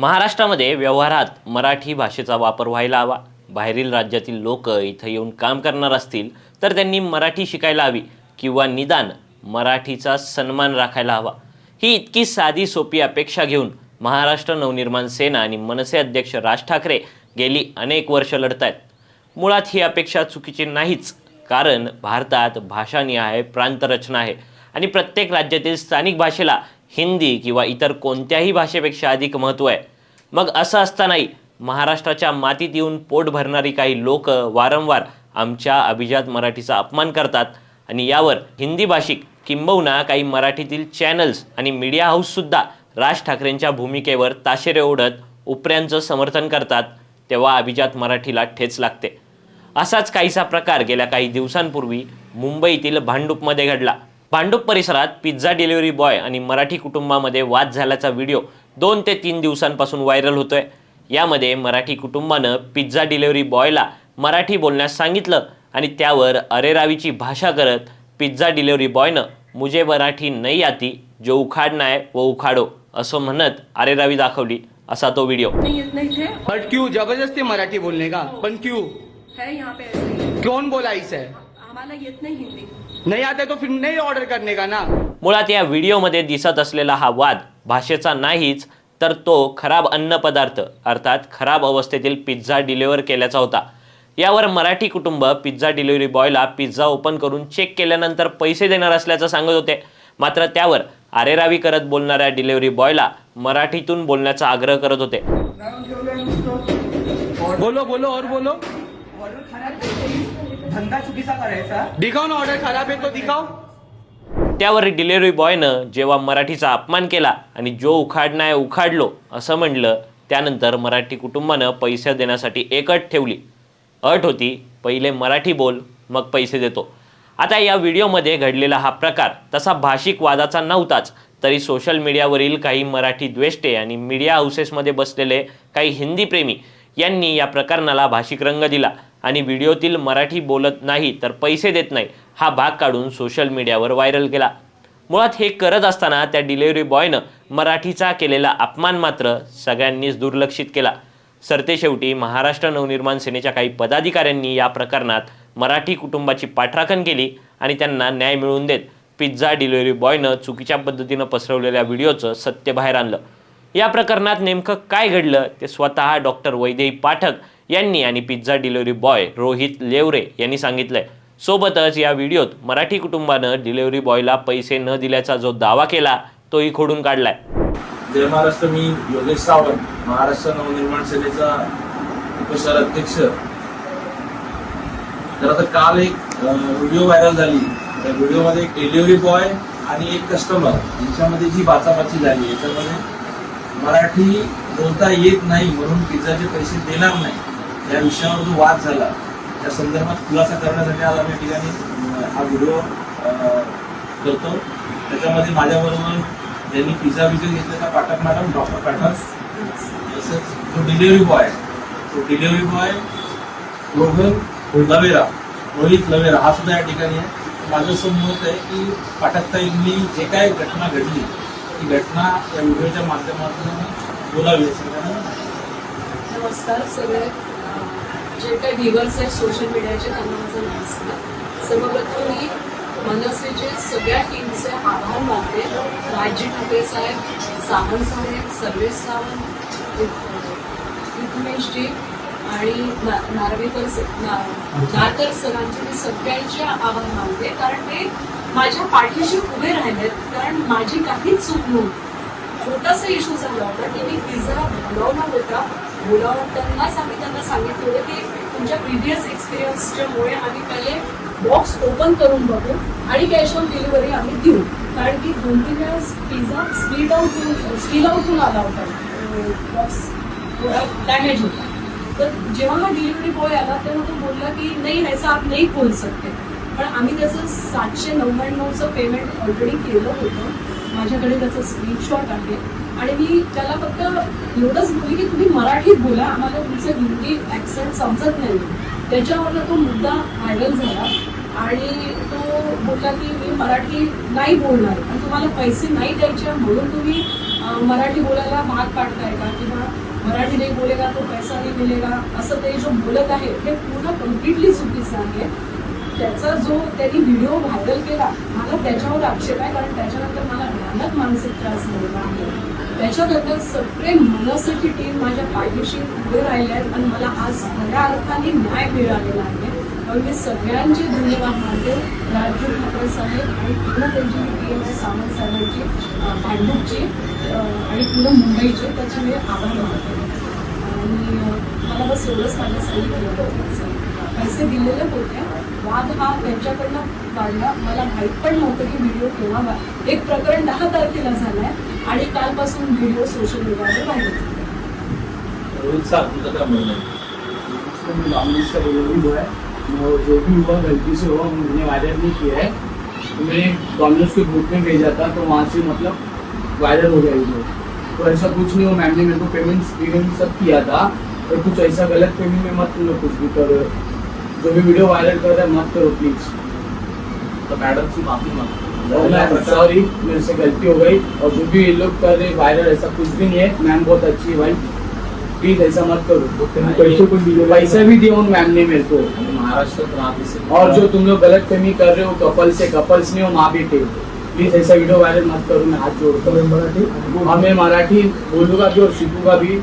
महाराष्ट्रामध्ये व्यवहारात मराठी भाषेचा वापर व्हायला हवा. बाहेरील राज्यातील लोक इथं येऊन काम करणार असतील तर त्यांनी मराठी शिकायला हवी किंवा निदान मराठीचा सन्मान राखायला हवा. ही इतकी साधी सोपी अपेक्षा घेऊन महाराष्ट्र नवनिर्माण सेना आणि मनसे अध्यक्ष राज ठाकरे गेली अनेक वर्ष लढत आहेत मुळात ही अपेक्षा चुकीची नाहीच कारण भारतात भाषानिहाय प्रांतरचना आहे आणि प्रत्येक राज्यातील स्थानिक भाषेला हिंदी किंवा इतर कोणत्याही भाषेपेक्षा अधिक महत्त्व आहे. मग असं असतानाही महाराष्ट्राच्या मातीत येऊन पोट भरणारी काही लोक वारंवार आमच्या अभिजात मराठीचा अपमान करतात आणि यावर हिंदी भाषिक किंबहुना काही मराठीतील चॅनल्स आणि मीडिया हाऊससुद्धा राज ठाकरेंच्या भूमिकेवर ताशेरे ओढत उपऱ्यांचं समर्थन करतात तेव्हा अभिजात मराठीला ठेच लागते. असाच काहीसा प्रकार गेल्या काही दिवसांपूर्वी मुंबईतील भांडूपमध्ये घडला. भांडूप परिसरात पिझ्झा डिलिव्हरी बॉय आणि मराठी कुटुंबामध्ये वाद झाल्याचा व्हिडिओ दोन ते तीन दिवसांपासून व्हायरल होतोय. यामध्ये मराठी कुटुंबानं पिझ्झा डिलिव्हरी बॉयला मराठी बोलण्यास सांगितलं आणि त्यावर अरेरावीची भाषा करत पिझ्झा डिलिव्हरी बॉयनं मुझे मराठी नाही आती जो उखाडना है वो उखाडो असं म्हणत अरेरावी दाखवली असा तो व्हिडिओ. नहीं येत नाही थे. बट क्यों? जबरदस्ती मराठी बोलने का? पण क्यों? है यहाँ पे ऐसे कौन बोला इसे? आम्हाला येत नाही हिंदी। नहीं आते तो फिर नहीं ऑर्डर करने का ना? मुळात या व्हिडिओमध्ये दिसत असलेला हा वाद भाषेचा नाहीच तर तो खराब अन्नपदार्थ अर्थात खराब अवस्थेतील पिझ्झा डिलिव्हर केल्याचा होता. यावर मराठी कुटुंब पिझ्झा डिलिव्हरी बॉयला पिझ्झा ओपन करून चेक केल्यानंतर पैसे देणार असल्याचं सांगत होते. मात्र त्यावर आरेरावी करत बोलणाऱ्या डिलिव्हरी बॉयला मराठीतून बोलण्याचा आग्रह करत होते. बोलो बोलो और बोलो. धंदा चुकीचा करायचा? दिखाओ ना ऑर्डर खराब है तो दिखाओ. त्यावर डिलिव्हरी बॉयनं जेव्हा मराठीचा अपमान केला आणि जो उखाडणं आहे उखाडलो असं म्हणलं त्यानंतर मराठी कुटुंबानं पैसे देण्यासाठी एक अट ठेवली. अट होती पहिले मराठी बोल मग पैसे देतो. आता या व्हिडिओमध्ये घडलेला हा प्रकार तसा भाषिक वादाचा नव्हताच तरी सोशल मीडियावरील काही मराठी द्वेष्टे आणि मीडिया हाऊसेसमध्ये बसलेले काही हिंदी प्रेमी यांनी या प्रकरणाला भाषिक रंग दिला. आणि व्हिडिओतील मराठी बोलत नाही तर पैसे देत नाही हा भाग काढून सोशल मीडियावर व्हायरल केला. मुळात हे करत असताना त्या डिलिव्हरी बॉयनं मराठीचा केलेला अपमान मात्र सगळ्यांनीच दुर्लक्षित केला. सरतेशेवटी महाराष्ट्र नवनिर्माण सेनेच्या काही पदाधिकाऱ्यांनी या प्रकरणात मराठी कुटुंबाची पाठराखण केली आणि त्यांना न्याय मिळवून देत पिझ्झा डिलिव्हरी बॉयनं चुकीच्या पद्धतीनं पसरवलेल्या व्हिडिओचं सत्य बाहेर आणलं. या प्रकरणात नेमकं काय घडलं ते स्वतः डॉक्टर वैदेही पाठक यांनी आणि pizza delivery boy Rohit Levare यांनी सांगितलंय. सोबतच या व्हिडिओत मराठी कुटुंबानं डिलिव्हरी बॉयला पैसे न दिल्याचा जो दावा केला तोही खोडून काढलाय. जय महाराष्ट्र मी योगेश सावंत महाराष्ट्र नवनिर्माण सेनेचा उपशहर अध्यक्ष. तर आता काल एक व्हिडिओ व्हायरल झाली. त्या व्हिडिओमध्ये एक डिलिव्हरी बॉय आणि एक कस्टमर यांच्यामध्ये जी बाचाबाची झाली. याच्यामध्ये मराठी बोलता येत नाही म्हणून पिझ्झाचे पैसे देणार नाही. या विषयावर जो वाद झाला त्या संदर्भात खुलासा करण्यासाठी आज आम्ही या ठिकाणी हा व्हिडिओ करतो. त्याच्यामध्ये माझ्याबरोबर ज्यांनी पिझ्झा विकत घेतलेला पाठक मॅडम डॉक्टर पाठक तसंच जो डिलिव्हरी बॉय तो डिलिव्हरी बॉय रोहन लवेरा रोहित लवेरा हा सुद्धा या ठिकाणी आहे. माझं असं मत आहे की पाठकताईंनी जे काय घटना घडली ती घटना या व्हिडिओच्या माध्यमातून बोलावी असं नमस्कार सगळे. जे काही व्हिवर्स आहेत सोशल मीडियाचे त्यांना माझं नमस्कार. सर्वप्रथम मी मनसेचे सगळ्या टीमचे आभार मानते. राजजी ठाकरे साहेब सावंत साहेब सर्वेश सावंत जी आणि नार्वेकर स- नारकर सरांचे मी सगळ्यांचे आभार मानते. कारण ते माझ्या पाठीशी उभे राहिलेत. कारण माझी काहीच चूक नव्हती. छोटासा इश्यू झाला होता की मी पिझ्झा बोलावला होता. बोलावतानाच आम्ही त्यांना सांगितलं होतं की तुमच्या प्रिव्हियस एक्सपिरियन्सच्यामुळे आम्ही पहिले बॉक्स ओपन करून बघू आणि कॅश ऑन डिलिव्हरी आम्ही देऊ. कारण की दोन तीन वेळेस पिझ्झा स्पीड आउट होऊन स्पील आउट होऊन आला होता. बॉक्स थोडा डॅमेज होता. तर जेव्हा हा डिलिव्हरी बॉय आला तेव्हा तो बोलला की नाही ऐसा आप नाही खोल सकते. पण आम्ही त्याचं सातशे नव्याण्णवचं पेमेंट ऑलरेडी केलं होतं. माझ्याकडे त्याचं स्क्रीनशॉट आहे. आणि मी त्याला फक्त एवढंच बोलली की तुम्ही मराठीत बोला. आम्हाला तुमचं हिंदी ॲक्सेंट समजत नाही. त्याच्यावरनं तो मुद्दा व्हायरल झाला. आणि तो बोलला की मी मराठी नाही बोलणार. आणि तुम्हाला पैसे नाही द्यायचे म्हणून तुम्ही मराठी बोलायला भाग पाडताय का? किंवा मराठी नाही बोलेगा तो पैसा नाही मिळेगा असं ते जो बोलत आहे ते पूर्ण कम्प्लिटली चुकीचं आहे. त्याचा जो त्यांनी व्हिडिओ व्हायरल केला मला त्याच्यावर आक्षेप आहे कारण त्याच्यानंतर मला भयानक मानसिक त्रास झालेला आहे. त्याच्याबद्दल सगळे मनसाची टीम माझ्या पाठीशी उभे राहिले आहेत आणि मला आज खऱ्या अर्थाने न्याय मिळालेला आहे. म्हणून मी सगळ्यांचे धन्यवाद मानते. राजू ठाकरे साहेब आणि पूर्ण त्यांची टी एम आहे सावंत साहेबांची भांडूपची आणि पूर्ण मुंबईचे त्याचे मी आभार मानते. आणि मला बस एवढंच माझ्या सांगितलं होतं पैसे दिलेले होते. वाद हा त्यांच्याकडनं काढला. मला माहीत पण नव्हतं की व्हिडिओ केव्हा एक प्रकरण दहा तारखेला झालंय आणि कालपासून व्हिडिओ सोशल मीडियावर व्हायरल झाले है जो भी हुआ गलती से हुआ मैंने वायरल नहीं किया है। तो मैंने डोमिनोज के ग्रुप में भेजा था तो वहाँ से मतलब वायरल हो गया वीडियो तो ऐसा कुछ नहीं हो मैम ने मेरे को पेमेंट पेमेंट सब किया था। और कुछ ऐसा गलत पेमेंट में मत कुछ भी करो। जो भी वीडियो वायरल कर रहा है मत करो प्लीज़ तर मॅडमची माफ़ी मागतो और मैं सॉरी मेरे से गलती हो गई। और जो भी ये लोग कर रहे वायरल ऐसा कुछ भी नहीं है। मैम बहुत अच्छी है भाई। प्लीज़ ऐसा मत करो। पैसे को पैसा भी दिया उन मैम ने मेरे को। आणि महाराष्ट्रात और जो तुम लोग गलत फहमी कर रहे हो कपल से कपल्स नहीं हो माँ बेटे। प्लीज़ ऐसा वीडियो वायरल मत करो मैं हाथ जोड़ता हूँ। मराठी हाँ मैं मराठी बोलूँगा भी और सीखूँगा भी।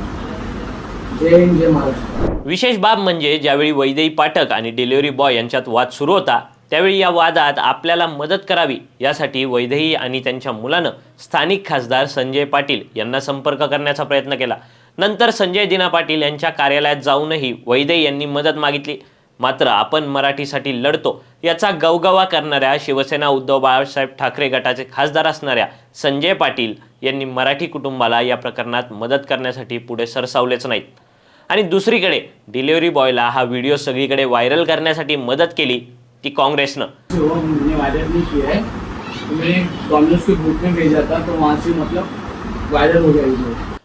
जय हिंद जय महाराष्ट्र. विशेष बाब म्हणजे ज्यावेळी वैदेही पाठक आणि डिलिव्हरी बॉय यांच्यात वाद सुरू होता त्यावेळी या वादात आपल्याला मदत करावी यासाठी वैदेही आणि त्यांच्या मुलानं स्थानिक खासदार संजय पाटील यांना संपर्क करण्याचा प्रयत्न केला. नंतर संजय दिना पाटील यांच्या कार्यालयात जाऊनही वैदेही यांनी मदत मागितली. मात्र आपण मराठीसाठी लढतो याचा गवगवा करणाऱ्या शिवसेना उद्धव बाळासाहेब ठाकरे गटाचे खासदार असणाऱ्या संजय पाटील यांनी मराठी कुटुंबाला या प्रकरणात मदत करण्यासाठी पुढे सरसावलेच नाहीत. आणि दुसरीकडे डिलिव्हरी बॉयला हा व्हिडिओ सगळीकडे व्हायरल करण्यासाठी मदत केली ती काँग्रेसनं. है हो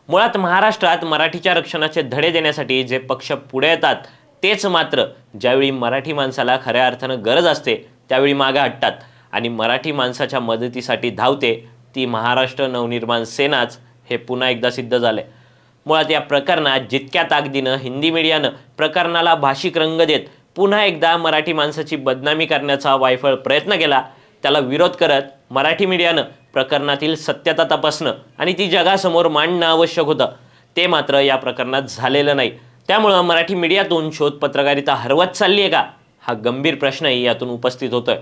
मुळात महाराष्ट्रात मराठीच्या रक्षणाचे धडे देण्यासाठी जे पक्ष पुढे येतात तेच मात्र ज्यावेळी मराठी माणसाला खऱ्या अर्थानं गरज असते त्यावेळी मागे हटतात. आणि मराठी माणसाच्या मदतीसाठी धावते ती महाराष्ट्र नवनिर्माण सेनाच हे पुन्हा एकदा सिद्ध झाले मुळात या प्रकरणात जितक्या ताकदीनं हिंदी मीडियानं प्रकरणाला भाषिक रंग देत पुन्हा एकदा मराठी माणसाची बदनामी करण्याचा वायफळ प्रयत्न केला त्याला विरोध करत मराठी मीडियानं प्रकरणातील सत्यता तपासणं आणि ती जगासमोर मांडणं आवश्यक होतं. ते मात्र या प्रकरणात झालेलं नाही. त्यामुळं मराठी मीडियातून शोध पत्रकारिता हरवत चालली आहे का? हा गंभीर प्रश्नही यातून उपस्थित होतोय.